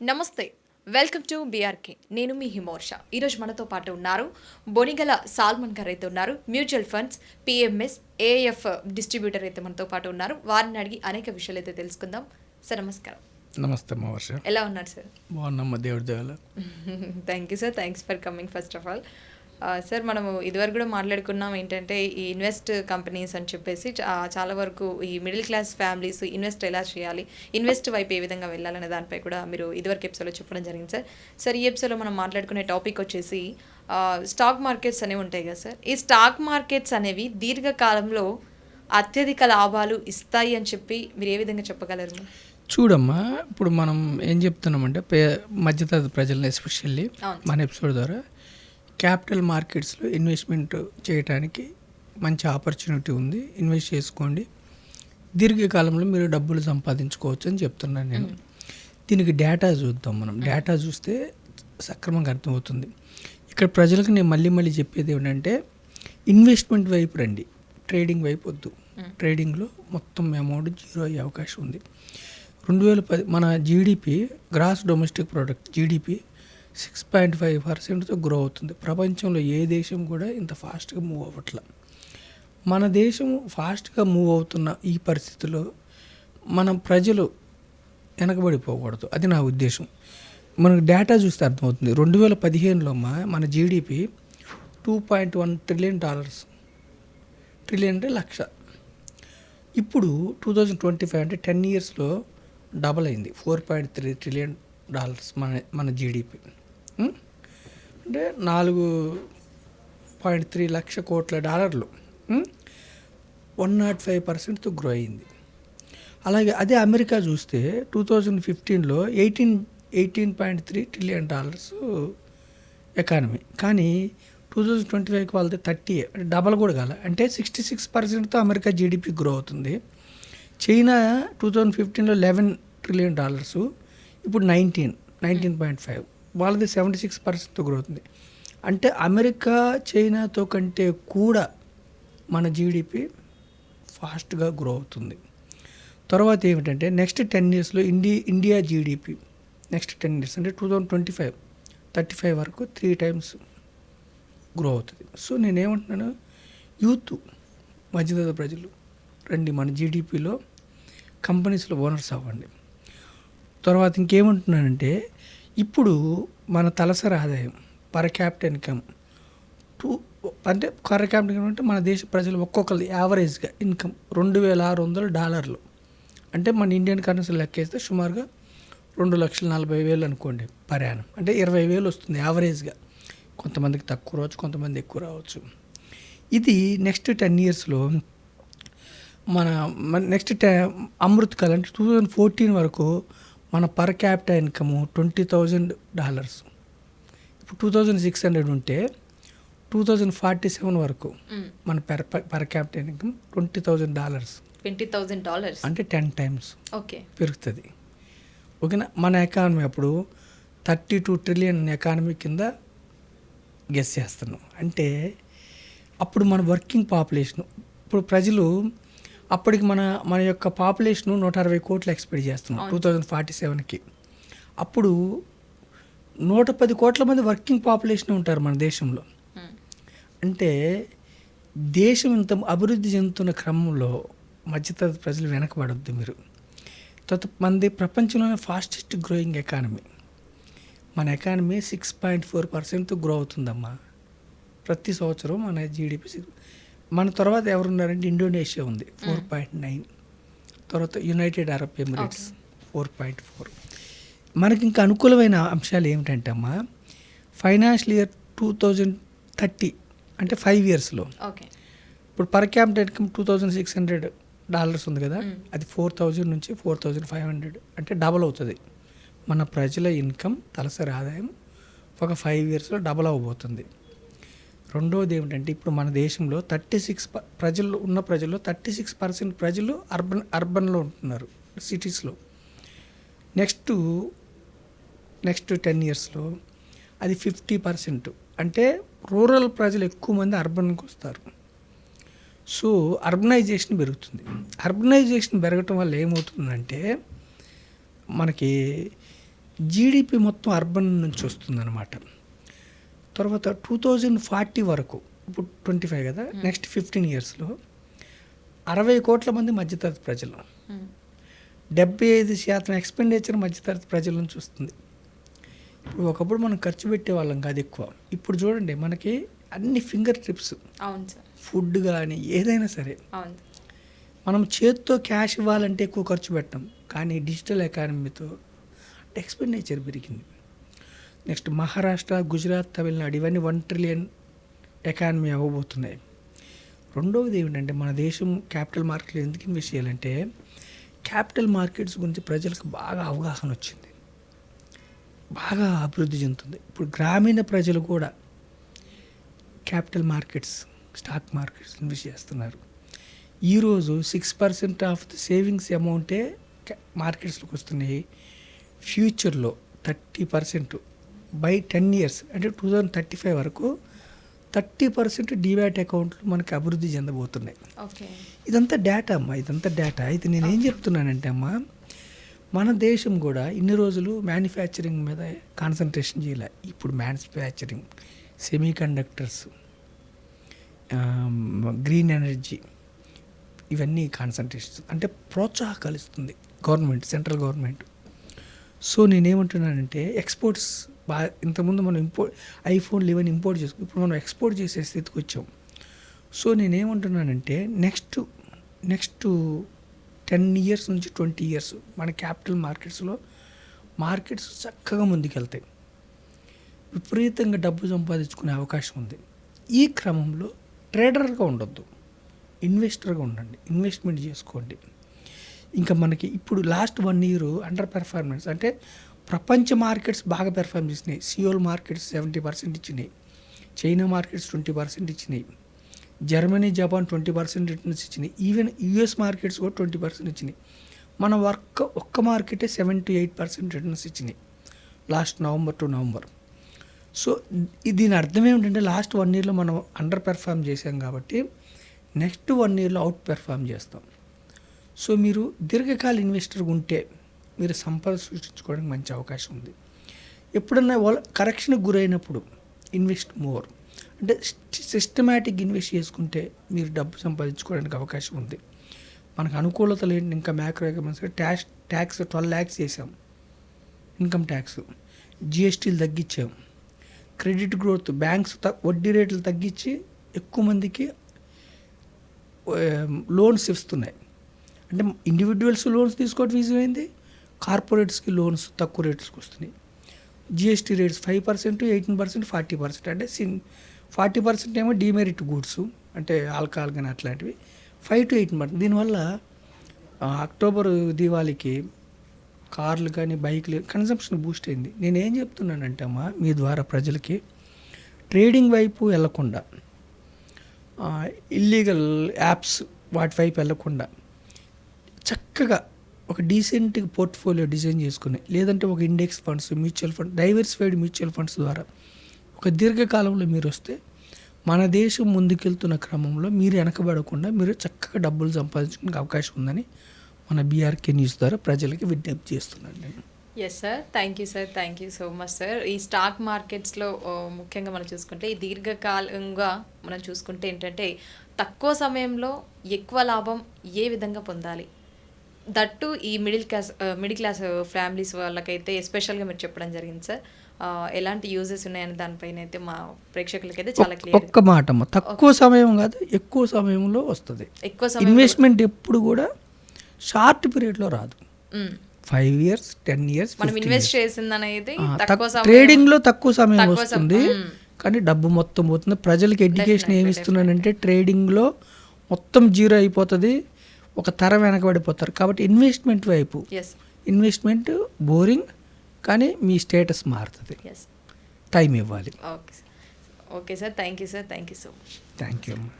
నమస్తే welcome to BRK నేను మీ హిమోర్ష. ఈరోజు మనతో పాటు ఉన్నారు బొనిగల సాల్మన్ గారు అయితే ఉన్నారు mutual funds PMS AF distributor అయితే మనతో పాటు ఉన్నారు. వారిని అడిగి అనేక విషయాలు అయితే తెలుసుకుందాం. సార్ నమస్కారం. నమస్తే మా వర్ష ఎలా ఉన్నారు సార్? బాగున్నమ్మ దేవుడి దేవాల thank you sir thanks for coming first of all sir మనము ఇదివరకు కూడా మాట్లాడుకున్నాం ఏంటంటే ఈ ఇన్వెస్ట్ కంపెనీస్ అని చెప్పేసి చాలా వరకు ఈ మిడిల్ క్లాస్ ఫ్యామిలీస్ ఇన్వెస్ట్ ఎలా చేయాలి ఇన్వెస్ట్ వైపు ఏ విధంగా వెళ్ళాలనే దానిపై కూడా మీరు ఇదివరకు ఎపిసోడ్లో చెప్పడం జరిగింది సార్. సార్ ఈ ఎపిసోడ్లో మనం మాట్లాడుకునే టాపిక్ వచ్చేసి స్టాక్ మార్కెట్స్ అనేవి ఉంటాయి కదా సార్. ఈ స్టాక్ మార్కెట్స్ అనేవి దీర్ఘకాలంలో అత్యధిక లాభాలు ఇస్తాయి అని చెప్పి మీరు ఏ విధంగా చెప్పగలరు? చూడమ్మా ఇప్పుడు మనం ఏం చెప్తున్నామంటే పే మధ్యతరగతి ప్రజలను ఎస్పెషల్లీ. మన ఎపిసోడ్ ద్వారా క్యాపిటల్ మార్కెట్స్లో ఇన్వెస్ట్మెంట్ చేయడానికి మంచి ఆపర్చునిటీ ఉంది. ఇన్వెస్ట్ చేసుకోండి. దీర్ఘకాలంలో మీరు డబ్బులు సంపాదించుకోవచ్చు అని చెప్తున్నాను నేను. దీనికి డేటా చూద్దాం మనం. డేటా చూస్తే సక్రమంగా అర్థమవుతుంది. ఇక్కడ ప్రజలకు నేను మళ్ళీ మళ్ళీ చెప్పేది ఏంటంటే ఇన్వెస్ట్మెంట్ వైపు రండి. ట్రేడింగ్ వైపు వద్దు. ట్రేడింగ్లో మొత్తం అమౌంట్ జీరో అయ్యే అవకాశం ఉంది. రెండు వేల పది మన GDP gross domestic product GDP six point five పర్సెంట్తో grow అవుతుంది. ప్రపంచంలో ఏ దేశం కూడా ఇంత ఫాస్ట్గా మూవ్ అవ్వట్ల. మన దేశం ఫాస్ట్గా మూవ్ అవుతున్న ఈ పరిస్థితిలో మనం ప్రజలు వెనకబడిపోకూడదు. అది నా ఉద్దేశం. మనకు డేటా చూస్తే అర్థమవుతుంది. రెండు వేల పదిహేనులో మా మన GDP two point one trillion dollars trillion అంటే లక్ష. ఇప్పుడు టూ థౌజండ్ ట్వంటీ ఫైవ్ అంటే టెన్ ఇయర్స్లో డబల్ అయింది. Four point three trillion dollars మన మన జీడిపి Hmm? అంటే నాలుగు పాయింట్ త్రీ లక్ష కోట్ల డాలర్లు. Hmm? వన్ నాట్ ఫైవ్ పర్సెంట్తో గ్రో అయింది. అలాగే అదే అమెరికా చూస్తే టూ థౌజండ్ ఫిఫ్టీన్లో eighteen eighteen point three trillion dollars economy. కానీ టూ థౌజండ్ ట్వంటీ ఫైవ్కి వాళ్ళది థర్టీ డబల్ కూడా కాల. అంటే సిక్స్టీ సిక్స్ పర్సెంట్తో అమెరికా జీడిపి గ్రో అవుతుంది. చైనా టూ థౌజండ్ ఫిఫ్టీన్లో లెవెన్ ట్రిలియన్ డాలర్స్ ఇప్పుడు నైన్టీన్ నైన్టీన్ పాయింట్ ఫైవ్. వాళ్ళది సెవెంటీ సిక్స్ పర్సెంట్ గ్రోత్ అవుతుంది అంటే అమెరికా చైనాతో కంటే కూడా మన జీడిపి ఫాస్ట్గా గ్రో అవుతుంది. తర్వాత ఏమిటంటే నెక్స్ట్ టెన్ ఇయర్స్లో ఇండి India GDP next ten years అంటే two thousand twenty five thirty five వరకు త్రీ టైమ్స్ గ్రో అవుతుంది. సో నేనేమంటున్నాను యూత్ మధ్యతరగతి ప్రజలు రండి మన జీడిపిలో కంపెనీస్లో ఓనర్స్ అవ్వండి. తర్వాత ఇంకేమంటున్నానంటే ఇప్పుడు మన తలసరి ఆదాయం పర్ క్యాపిటల్ ఇన్కమ్ టూ అంటే పర్ క్యాపిటల్ ఇన్కమ్ అంటే మన దేశ ప్రజలు ఒక్కొక్కరి యావరేజ్గా ఇన్కమ్ రెండు వేల ఆరు వందల డాలర్లు. అంటే మన ఇండియన్ కరెన్సీ లెక్కేస్తే సుమారుగా రెండు లక్షల నలభై వేలు అనుకోండి ప్రయాణం అంటే ఇరవై వేలు వస్తుంది యావరేజ్గా కొంతమందికి తక్కువ రావచ్చు కొంతమంది ఎక్కువ రావచ్చు. ఇది నెక్స్ట్ టెన్ ఇయర్స్లో మన మన నెక్స్ట్ టె అమృత్ కాల్ అంటే టూ థౌజండ్ ఫోర్టీన్ వరకు మన per capita income twenty thousand dollars ఇప్పుడు టూ థౌజండ్ సిక్స్ హండ్రెడ్ ఉంటే టూ థౌజండ్ ఫార్టీ సెవెన్ వరకు మన per per capital income twenty thousand dollars twenty thousand dollars అంటే టెన్ టైమ్స్ ఓకే పెరుగుతుంది. ఓకేనా? మన ఎకానమీ అప్పుడు థర్టీ టూ ట్రిలియన్ ఎకానమీ కింద గెస్ చేస్తున్నాం. అంటే అప్పుడు మన వర్కింగ్ పాపులేషన్ ఇప్పుడు ప్రజలు అప్పటికి మన మన యొక్క పాపులేషన్ నూట అరవై కోట్లు ఎక్స్పెక్ట్ చేస్తున్నాం టూ థౌజండ్ ఫార్టీ సెవెన్కి. అప్పుడు నూట పది కోట్ల మంది వర్కింగ్ పాపులేషన్ ఉంటారు మన దేశంలో. అంటే దేశం ఇంత అభివృద్ధి చెందుతున్న క్రమంలో మధ్యతరగతి ప్రజలు వెనకబడొద్దు మీరు. తర్వాత మనది ప్రపంచంలోనే ఫాస్టెస్ట్ గ్రోయింగ్ ఎకానమీ. మన economy six point four percent grow అవుతుందమ్మా. ప్రతి సంవత్సరం మన జీడిపి మన తర్వాత ఎవరున్నారంటే ఇండోనేషియా ఉంది. Four point nine. తర్వాత United Arab Emirates four point four. మనకి ఇంకా అనుకూలమైన అంశాలు ఏమిటంటే అమ్మా financial year two thousand thirty అంటే ఫైవ్ ఇయర్స్లో. ఇప్పుడు per capital income two thousand six hundred dollars ఉంది కదా అది ఫోర్ థౌజండ్ నుంచి ఫోర్ థౌజండ్ ఫైవ్ హండ్రెడ్ అంటే డబల్ అవుతుంది. మన ప్రజల ఇన్కమ్ తలసరి ఆదాయం ఒక ఫైవ్ ఇయర్స్లో డబల్ అవ్వబోతుంది. రెండవది ఏమిటంటే ఇప్పుడు మన దేశంలో థర్టీ సిక్స్ ప్రజలు ఉన్న ప్రజల్లో థర్టీ సిక్స్ పర్సెంట్ ప్రజలు అర్బన్ అర్బన్లో ఉంటున్నారు సిటీస్లో. నెక్స్ట్ నెక్స్ట్ టెన్ ఇయర్స్లో అది ఫిఫ్టీ పర్సెంట్. అంటే రూరల్ ప్రజలు ఎక్కువ మంది అర్బన్కి వస్తారు. సో అర్బనైజేషన్ పెరుగుతుంది. అర్బనైజేషన్ పెరగటం వల్ల ఏమవుతుందంటే మనకి జీడిపి మొత్తం అర్బన్ నుంచి వస్తుందన్నమాట. తర్వాత టూ థౌజండ్ ఫార్టీ వరకు ఇప్పుడు ట్వంటీ ఫైవ్ కదా నెక్స్ట్ ఫిఫ్టీన్ ఇయర్స్లో అరవై కోట్ల మంది మధ్యతరగతి ప్రజలు. మ్మ్. డెబ్బై ఐదు శాతం ఎక్స్పెండిచర్ మధ్యతరగతి ప్రజల నుంచి వస్తుంది ఇప్పుడు ఒకప్పుడు మనం ఖర్చు పెట్టే వాళ్ళం కాదు ఎక్కువ. ఇప్పుడు చూడండి మనకి అన్ని ఫింగర్ ట్రిప్స్ ఫుడ్ కానీ ఏదైనా సరే. మనం చేత్తో క్యాష్ ఇవ్వాలంటే ఎక్కువ ఖర్చు పెట్టాం. కానీ డిజిటల్ ఎకానమీతో ఎక్స్పెండిచర్ పెరిగింది. నెక్స్ట్ మహారాష్ట్ర గుజరాత్ తమిళనాడు ఇవన్నీ వన్ ట్రిలియన్ ఎకానమీ అవ్వబోతున్నాయి. రెండవది ఏమిటంటే మన దేశం క్యాపిటల్ మార్కెట్లు ఎందుకు ఇన్వెస్ట్ చేయాలంటే క్యాపిటల్ మార్కెట్స్ గురించి ప్రజలకు బాగా అవగాహన వచ్చింది. బాగా అభివృద్ధి చెందుతుంది. ఇప్పుడు గ్రామీణ ప్రజలు కూడా capital markets stock markets invest చేస్తున్నారు. ఈరోజు six percent of the savings అమౌంటే మార్కెట్స్లోకి వస్తున్నాయి. ఫ్యూచర్లో thirty percent by ten years అంటే టూ థౌజండ్ థర్టీ ఫైవ్ వరకు థర్టీ పర్సెంట్ డిబ్యాట్ అకౌంట్లు మనకి అభివృద్ధి చెందబోతున్నాయి. ఇదంతా డేటా అమ్మా ఇదంతా డేటా అయితే నేను ఏం చెప్తున్నానంటే అమ్మా మన దేశం కూడా ఇన్ని రోజులు మ్యానుఫ్యాక్చరింగ్ మీద కాన్సన్ట్రేషన్ చేయలే. ఇప్పుడు manufacturing semiconductors green energy ఇవన్నీ కాన్సన్ట్రేషన్ అంటే ప్రోత్సాహకాలు ఇస్తుంది గవర్నమెంట్ సెంట్రల్ గవర్నమెంట్ సో నేనేమంటున్నానంటే ఎక్స్పోర్ట్స్ బాగా ఇంతకుముందు మనం ఇంపోర్ట్ ఐఫోన్ లెవెన్ ఇంపోర్ట్ చేసుకు ఇప్పుడు మనం ఎక్స్పోర్ట్ చేసే స్థితికి వచ్చాం. సో నేనేమంటున్నానంటే నెక్స్ట్ నెక్స్ట్ టెన్ ఇయర్స్ నుంచి ట్వంటీ ఇయర్స్ మన క్యాపిటల్ మార్కెట్స్లో మార్కెట్స్ చక్కగా ముందుకెళ్తాయి. విపరీతంగా డబ్బు సంపాదించుకునే అవకాశం ఉంది. ఈ క్రమంలో ట్రేడర్గా ఉండొద్దు. ఇన్వెస్టర్గా ఉండండి. ఇన్వెస్ట్మెంట్ చేసుకోండి. ఇంకా మనకి ఇప్పుడు last one year under performance. అంటే ప్రపంచ మార్కెట్స్ బాగా పెర్ఫార్మ్ చేసినాయి. సియోల్ మార్కెట్స్ సెవెంటీ పర్సెంట్ ఇచ్చినాయి. చైనా మార్కెట్స్ ట్వంటీ పర్సెంట్ ఇచ్చినాయి. Germany Japan twenty percent returns ఇచ్చినాయి. ఈవెన్ యుఎస్ మార్కెట్స్ కూడా ట్వంటీ పర్సెంట్ ఇచ్చినాయి. మన వర్క్ ఒక్క మార్కెటే seven to eight percent returns ఇచ్చినాయి. Last November to November. So దీని అర్థం ఏమిటంటే లాస్ట్ వన్ ఇయర్లో మనం అండర్ పెర్ఫామ్ చేసాం కాబట్టి నెక్స్ట్ వన్ ఇయర్లో అవుట్ పెర్ఫామ్ చేస్తాం. సో మీరు దీర్ఘకాల ఇన్వెస్టర్ ఉంటే మీరు సంపద సృష్టించుకోవడానికి మంచి అవకాశం ఉంది. ఎప్పుడన్నా వాళ్ళ కరెక్షన్కి గురైనప్పుడు ఇన్వెస్ట్ మోర్ అంటే సిస్టమేటిక్ ఇన్వెస్ట్ చేసుకుంటే మీరు డబ్బు సంపాదించుకోవడానికి అవకాశం ఉంది. మనకు అనుకూలతలు ఏంటి ఇంకా macroeconomics tax tax twelve lakhs చేసాం ఇన్కమ్ ట్యాక్స్ జిఎస్టీలు తగ్గించాం. క్రెడిట్ గ్రోత్ బ్యాంక్స్ త- వడ్డీ రేట్లు తగ్గించి ఎక్కువ మందికి లోన్స్ ఇస్తున్నాయి. అంటే ఇండివిజువల్స్ లోన్స్ తీసుకోవడం ఈజీ అయింది. కార్పొరేట్స్కి లోన్స్ తక్కువ రేట్స్కి వస్తున్నాయి. GST rates five percent eighteen percent forty percent అంటే సిన్ ఫార్టీ పర్సెంట్ ఏమో డిమెరిట్ గూడ్స్ అంటే ఆల్కహాల్ కానీ అట్లాంటివి ఫైవ్ టు ఎయిటీన్ పర్సెంట్ దీనివల్ల అక్టోబర్ దీవాళికి కార్లు కానీ బైక్లు కన్సంప్షన్ బూస్ట్ అయింది. నేను ఏం చెప్తున్నానంటే అమ్మా మీ ద్వారా ప్రజలకి ట్రేడింగ్ వైపు వెళ్ళకుండా ఇల్లీగల్ యాప్స్ వాటి వైపు వెళ్ళకుండా చక్కగా ఒక డీసెంట్ పోర్ట్ఫోలియో డిజైన్ చేసుకుని లేదంటే ఒక index funds mutual fund diversified mutual funds ద్వారా. ఒక దీర్ఘకాలంలో మీరు వస్తే మన దేశం ముందుకెళ్తున్న క్రమంలో మీరు వెనకబడకుండా మీరు చక్కగా డబ్బులు సంపాదించుకునే అవకాశం ఉందని మన బీఆర్కే న్యూస్ ద్వారా ప్రజలకి విజ్ఞప్తి చేస్తున్నాను నేను. Yes sir thank you sir thank you so much sir ఈ స్టాక్ మార్కెట్స్లో ముఖ్యంగా మనం చూసుకుంటే ఈ దీర్ఘకాలంగా మనం చూసుకుంటే ఏంటంటే తక్కువ సమయంలో ఎక్కువ లాభం ఏ విధంగా పొందాలి? దట్టు ఈ middle class middle class families వాళ్ళకైతే ఎస్పెషల్గా మీరు చెప్పడం జరిగింది సార్. ఎలాంటి యూజెస్ ఉన్నాయని దానిపైన అయితే మా ప్రేక్షకులకైతే చాలా క్లియర్ ఒక్క మాట తక్కువ సమయం కాదు ఎక్కువ సమయంలో వస్తుంది. ఎక్కువ సమయం ఇన్వెస్ట్మెంట్ ఎప్పుడు కూడా షార్ట్ పీరియడ్లో రాదు. ఫైవ్ ఇయర్స్ టెన్ ఇయర్స్ మనం ఇన్వెస్ట్ చేసింది అనేది ట్రేడింగ్లో తక్కువ సమయం వస్తుంది. కానీ డబ్బు మొత్తం పోతుంది. ప్రజలకి ఎడ్యుకేషన్ ఏమి ఇస్తున్నానంటే ట్రేడింగ్లో మొత్తం జీరో అయిపోతుంది. ఒక తర వెనకబడిపోతారు. కాబట్టి ఇన్వెస్ట్మెంట్ వైపు. ఇన్వెస్ట్మెంట్ బోరింగ్ కానీ మీ స్టేటస్ మారుతుంది. టైం ఇవ్వాలి. Okay sir thank you sir thank you so much thank you అమ్మా.